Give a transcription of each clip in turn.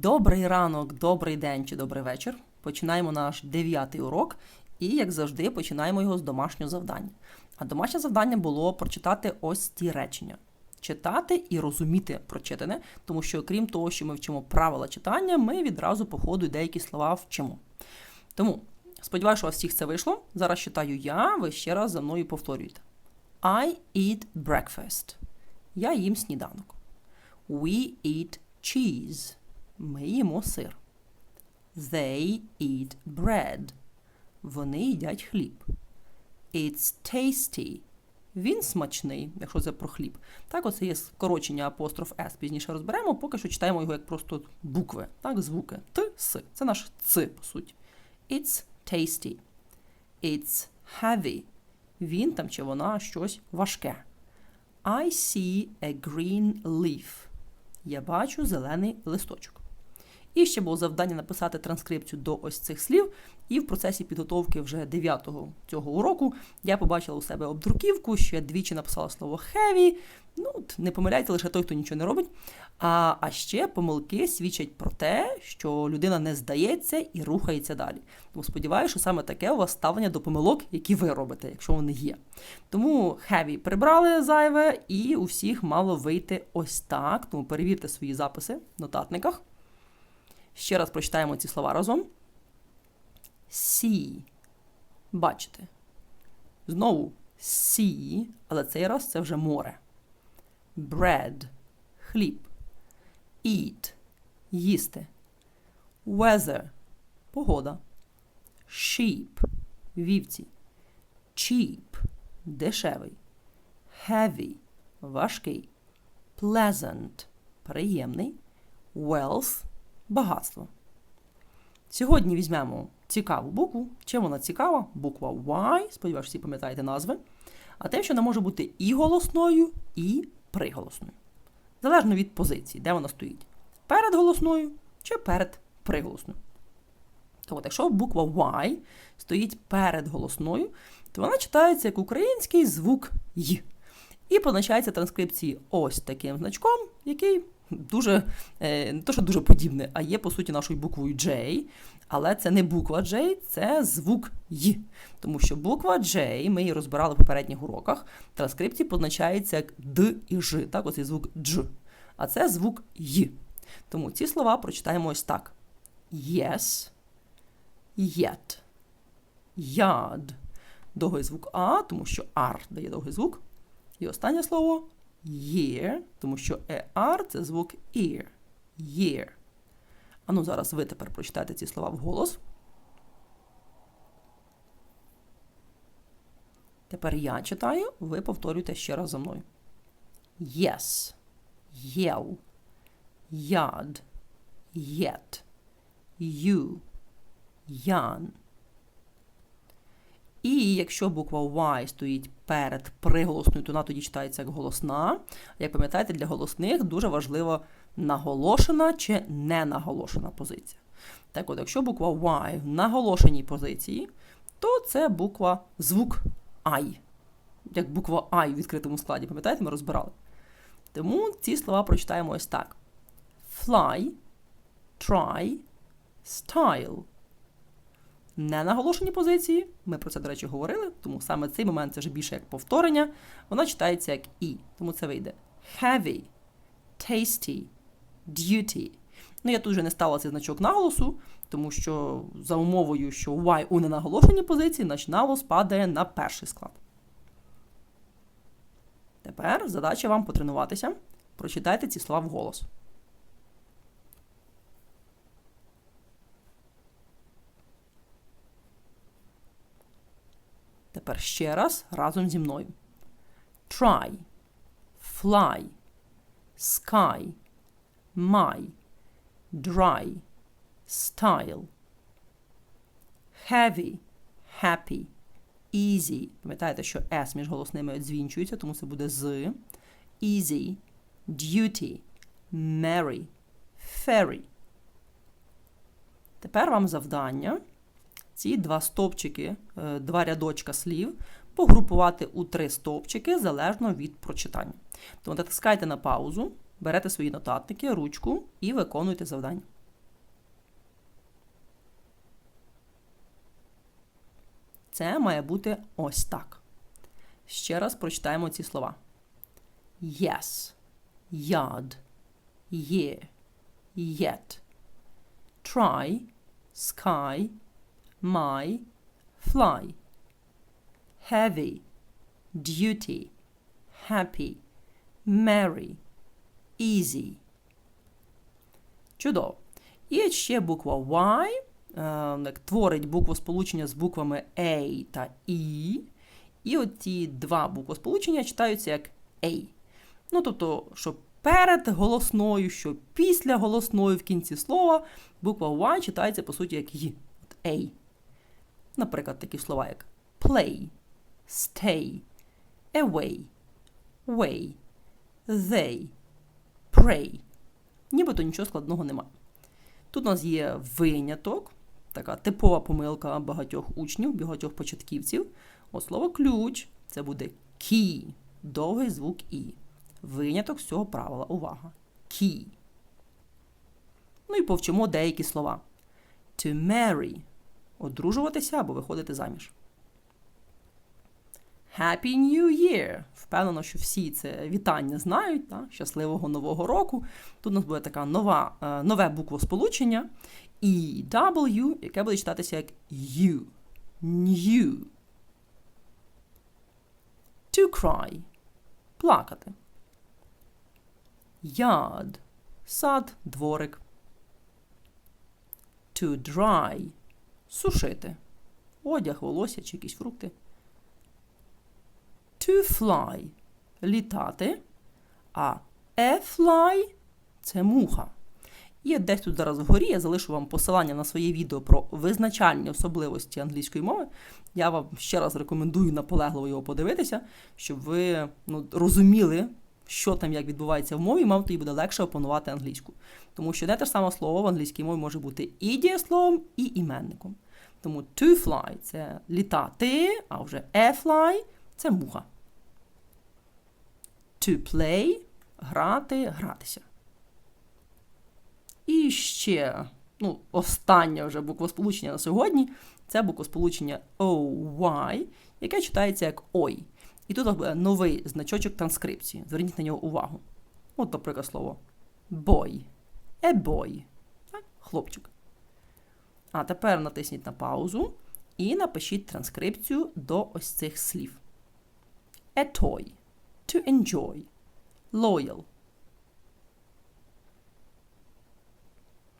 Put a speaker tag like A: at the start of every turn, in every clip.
A: Добрий ранок, добрий день чи добрий вечір. Починаємо наш дев'ятий урок, і, як завжди, починаємо його з домашнього завдання. А домашнє завдання було прочитати ось ті речення. Читати і розуміти прочитане, тому що, крім того, що ми вчимо правила читання, ми відразу по ходу деякі слова вчимо. Тому сподіваюся, у вас всіх це вийшло. Зараз читаю я, ви ще раз за мною повторюєте. I eat breakfast. Я їм сніданок. We eat cheese. Ми їмо сир. They eat bread. Вони їдять хліб. It's tasty. Він смачний, якщо це про хліб. Так, оце є скорочення апостроф S. Пізніше розберемо, поки що читаємо його як просто букви, так, звуки. Т, С. Це наш Ц, по суті. It's tasty. It's heavy. Він там чи вона щось важке. I see a green leaf. Я бачу зелений листочок. І ще було завдання написати транскрипцію до ось цих слів. І в процесі підготовки вже 9-го цього уроку я побачила у себе обдруківку, що я двічі написала слово heavy. Ну, не помиляйте лише той, хто нічого не робить. А, а ще помилки свідчать про те, що людина не здається і рухається далі. Тому сподіваюся, що саме таке у вас ставлення до помилок, які ви робите, якщо вони є. Тому heavy прибрали зайве, і у всіх мало вийти ось так. Тому перевірте свої записи в нотатниках. Ще раз прочитаємо ці слова разом. See. Бачите. Знову see, але цей раз це вже море. Bread. Хліб. Eat. Їсти. Weather. Погода. Sheep. Вівці. Cheap. Дешевий. Heavy. Важкий. Pleasant. Приємний. Wealth багатство. Сьогодні візьмемо цікаву букву. Чим вона цікава? Буква Y, сподіваюся, всі пам'ятаєте назви. А тим, що вона може бути і голосною, і приголосною. Залежно від позиції, де вона стоїть. Перед голосною чи перед приголосною. То от, якщо буква Y стоїть перед голосною, то вона читається як український звук Й. І позначається транскрипції ось таким значком, який дуже е, не то, що дуже подібне, а є, по суті, нашою буквою J. Але це не буква J, це звук Й. Тому що буква J, ми її розбирали в попередніх уроках, в транскрипції позначається як Д і Ж, так, оцей звук Дж. А це звук Й. Тому ці слова прочитаємо ось так: Yes, yet, yard. Довгий звук А, тому що R дає довгий звук. І останнє слово year, тому що ER – це звук ear. Year. А ну зараз ви тепер прочитайте ці слова вголос. Тепер я читаю, ви повторюйте ще раз за мною. Yes, yell, yard, yet, you, yarn. І якщо буква Y стоїть перед приголосною, то вона тоді читається як голосна. Як пам'ятаєте, для голосних дуже важлива наголошена чи не наголошена позиція. Так от, якщо буква Y в наголошеній позиції, то це буква звук I. Як буква I в відкритому складі, пам'ятаєте, ми розбирали. Тому ці слова прочитаємо ось так: fly, try, style не наголошені позиції. Ми про це, до речі, говорили, тому саме цей момент це вже більше як повторення. Вона читається як і. Тому це вийде heavy, tasty, duty. Ну, я тут вже не ставила цей значок наголосу, тому що за умовою, що Y у ненаголошеній позиції, наш наголос падає на перший склад. Тепер задача вам потренуватися. Прочитайте ці слова вголос. Тепер ще раз разом зі мною. Try, fly, sky, my, dry, style. Heavy, happy, easy. Пам'ятаєте, що S між голосними одзвінчується, тому це буде з. Easy, duty, merry, fairy. Тепер вам завдання ці два стовпчики, е, два рядочка слів, погрупувати у три стовпчики залежно від прочитання. Тому натискайте на паузу, берете свої нотатники, ручку і виконуйте завдання. Це має бути ось так. Ще раз прочитаємо ці слова. Yes, yard, є. yet, try, sky, my, fly, heavy, duty, happy, merry, easy. Чудово. І ще буква Y е, творить буквосполучення з буквами A та E. І оці два буквосполучення читаються як A. Ну, тобто, що перед голосною, що після голосної в кінці слова буква Y читається, по суті, як Y. От A. Наприклад, такі слова, як play, stay, away, way, they, pray. Нібито нічого складного немає. Тут у нас є виняток, така типова помилка багатьох учнів, багатьох початківців. От слово ключ це буде key, довгий звук І. Виняток з цього правила. Увага. Key. Ну і повчимо деякі слова. To marry одружуватися або виходити заміж. Happy New Year! Впевнено, що всі це вітання знають. Так? Щасливого Нового року. Тут у нас буде така нова, е, нове буквосполучення. І W, яке буде читатися як U. New. To cry. Плакати. Yard. Сад, дворик. To dry. Сушити. Одяг, волосся чи якісь фрукти. To fly літати, а a fly це муха. І десь тут зараз вгорі я залишу вам посилання на своє відео про визначальні особливості англійської мови. Я вам ще раз рекомендую наполегливо його подивитися, щоб ви ну, розуміли, що там як відбувається в мові, вам тоді буде легше опанувати англійську. Тому що не те ж саме слово в англійській мові може бути і дієсловом, і іменником. Тому to fly це літати, а вже a fly це муха. To play грати, гратися. І ще, ну, останнє вже буквосполучення на сьогодні це буквосполучення OY, яке читається як ой. І тут новий значочок транскрипції. Зверніть на нього увагу. От, наприклад, слово boy. A boy. Хлопчик. А тепер натисніть на паузу і напишіть транскрипцію до ось цих слів. A toy. To enjoy. Loyal.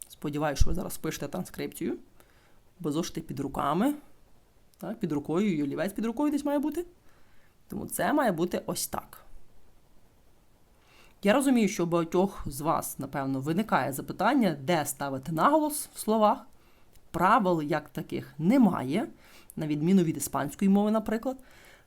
A: Сподіваюся, що ви зараз пишете транскрипцію. Бо зошити під руками. Так, Під рукою і олівець під рукою десь має бути. Тому це має бути ось так. Я розумію, що у багатьох з вас, напевно, виникає запитання, де ставити наголос в словах. Правил як таких немає, на відміну від іспанської мови, наприклад.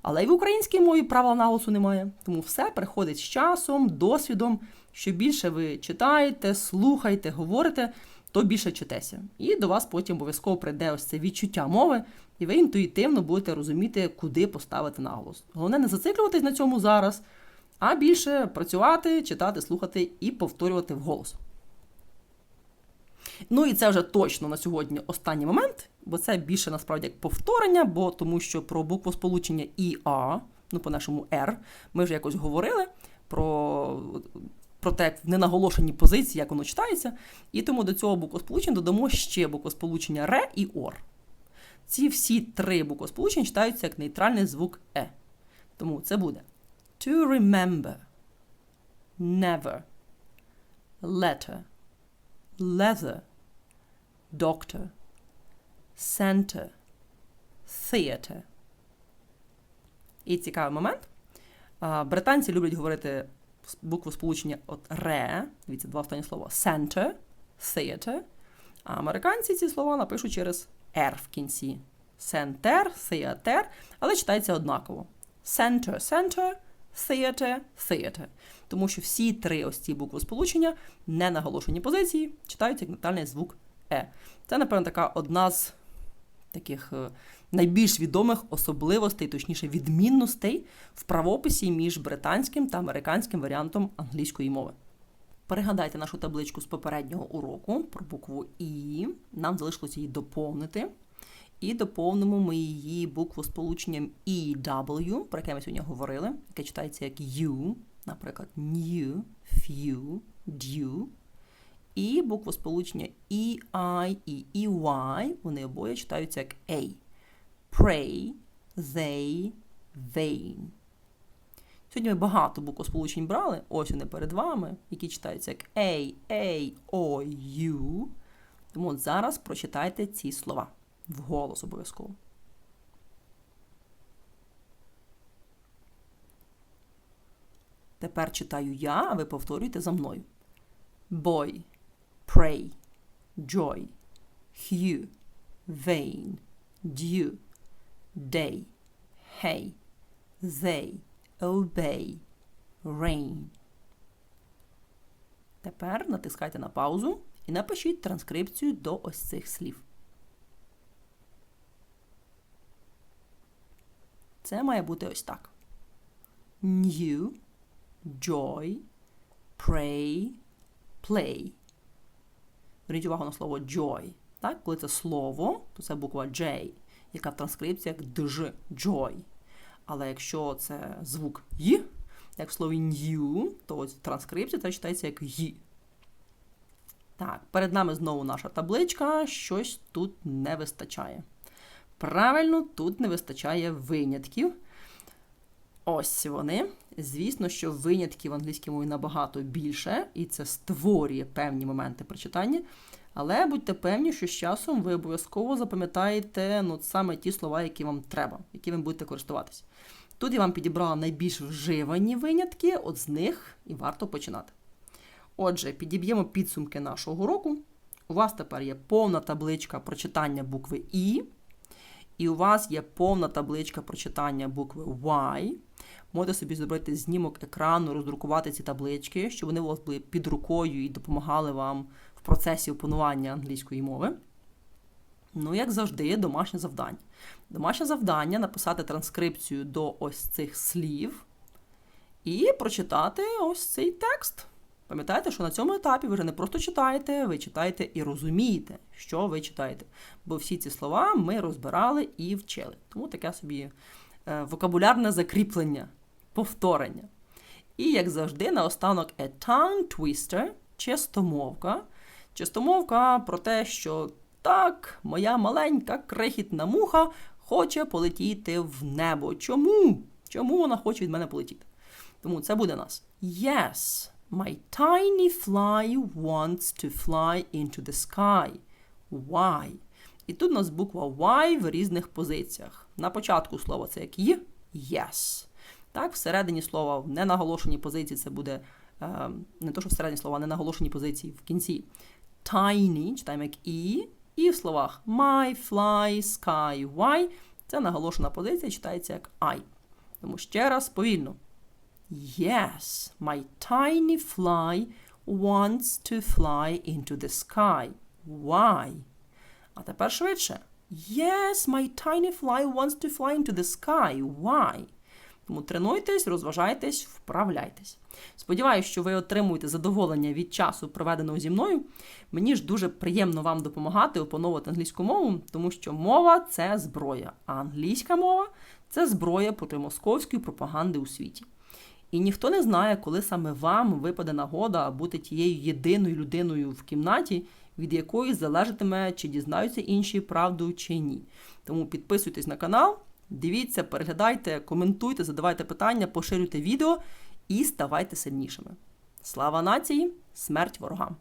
A: Але й в українській мові правил наголосу немає. Тому все приходить з часом, досвідом. Що більше ви читаєте, слухаєте, говорите, то більше читеся. І до вас потім обов'язково прийде ось це відчуття мови, і ви інтуїтивно будете розуміти, куди поставити наголос. Головне не зациклюватись на цьому зараз, а більше працювати, читати, слухати і повторювати вголос. Ну і це вже точно на сьогодні останній момент, бо це більше насправді як повторення, бо тому що про букву сполучення ІА, ну по нашому R, ми вже якось говорили про про те, як в ненаголошеній позиції, як воно читається. І тому до цього буквосполучення додамо ще буквосполучення ре і ор. Ці всі три буквосполучення читаються як нейтральний звук е. Тому це буде to remember, never, letter, leather, doctor, center, theater. І цікавий момент. Британці люблять говорити букву сполучення от ре, дивіться, два останні слова, center, theater. А американці ці слова напишуть через R в кінці. Center, theater, але читається однаково. Center, center, theater, theater. Тому що всі три ось ці букви сполучення не наголошені позиції, читаються як нотальний звук Е. Це, напевно, така одна з таких е, найбільш відомих особливостей, точніше, відмінностей в правописі між британським та американським варіантом англійської мови. Перегадайте нашу табличку з попереднього уроку про букву І. Нам залишилося її доповнити. І доповнимо ми її буквосполученням EW, про яке ми сьогодні говорили, яке читається як U, наприклад, new, few, due. І буквосполучення EI і EY, вони обоє читаються як A. Pray, they, vain. Сьогодні ми багато буквосполучень брали, ось вони перед вами, які читаються як A, A, O, U. Тому от зараз прочитайте ці слова вголос обов'язково. Тепер читаю я, а ви повторюйте за мною. Boy, pray, joy, hue, vain, dew, day, hey, they, obey, rain. Тепер натискайте на паузу і напишіть транскрипцію до ось цих слів. Це має бути ось так. New, joy, pray, play. Зверніть увагу на слово joy. Так? Коли це слово, то це буква J, яка в транскрипції як дж, joy. Але якщо це звук Й, як в слові new, то ось в транскрипції це читається як Й. Так, перед нами знову наша табличка. Щось тут не вистачає. Правильно, тут не вистачає винятків. Ось вони. Звісно, що винятків в англійській мові набагато більше, і це створює певні моменти прочитання. Але будьте певні, що з часом ви обов'язково запам'ятаєте ну, саме ті слова, які вам треба, які ви будете користуватися. Тут я вам підібрала найбільш вживані винятки, от з них і варто починати. Отже, підіб'ємо підсумки нашого уроку. У вас тепер є повна табличка прочитання букви І. І у вас є повна табличка прочитання букви Y. Можете собі зробити знімок екрану, роздрукувати ці таблички, щоб вони у вас були під рукою і допомагали вам в процесі опанування англійської мови. Ну, як завжди, домашнє завдання. Домашнє завдання написати транскрипцію до ось цих слів і прочитати ось цей текст. Пам'ятаєте, що на цьому етапі ви вже не просто читаєте, ви читаєте і розумієте, що ви читаєте. Бо всі ці слова ми розбирали і вчили. Тому таке собі е, вокабулярне закріплення, повторення. І, як завжди, наостанок a tongue twister – чистомовка. Чистомовка про те, що так, моя маленька крихітна муха хоче полетіти в небо. Чому? Чому вона хоче від мене полетіти? Тому це буде нас. Yes. My tiny fly wants to fly into the sky. Why? І тут у нас буква Y в різних позиціях. На початку слова це як «й», yes. Так, всередині слова в ненаголошеній позиції це буде е, не то, що всередині слова, а ненаголошеній позиції в кінці. Tiny, читаємо як І. І в словах my, fly, sky, why це наголошена позиція, читається як I. Тому ще раз повільно. Yes, my tiny fly wants to fly into the sky. Why? А тепер швидше. Yes, my tiny fly wants to fly into the sky. Why? Тому тренуйтесь, розважайтесь, вправляйтесь. Сподіваюсь, що ви отримуєте задоволення від часу, проведеного зі мною. Мені ж дуже приємно вам допомагати опановувати англійську мову, тому що мова це зброя, а англійська мова це зброя проти московської пропаганди у світі. І ніхто не знає, коли саме вам випаде нагода бути тією єдиною людиною в кімнаті, від якої залежатиме, чи дізнаються інші правду чи ні. Тому підписуйтесь на канал, дивіться, переглядайте, коментуйте, задавайте питання, поширюйте відео і ставайте сильнішими. Слава нації! Смерть ворогам!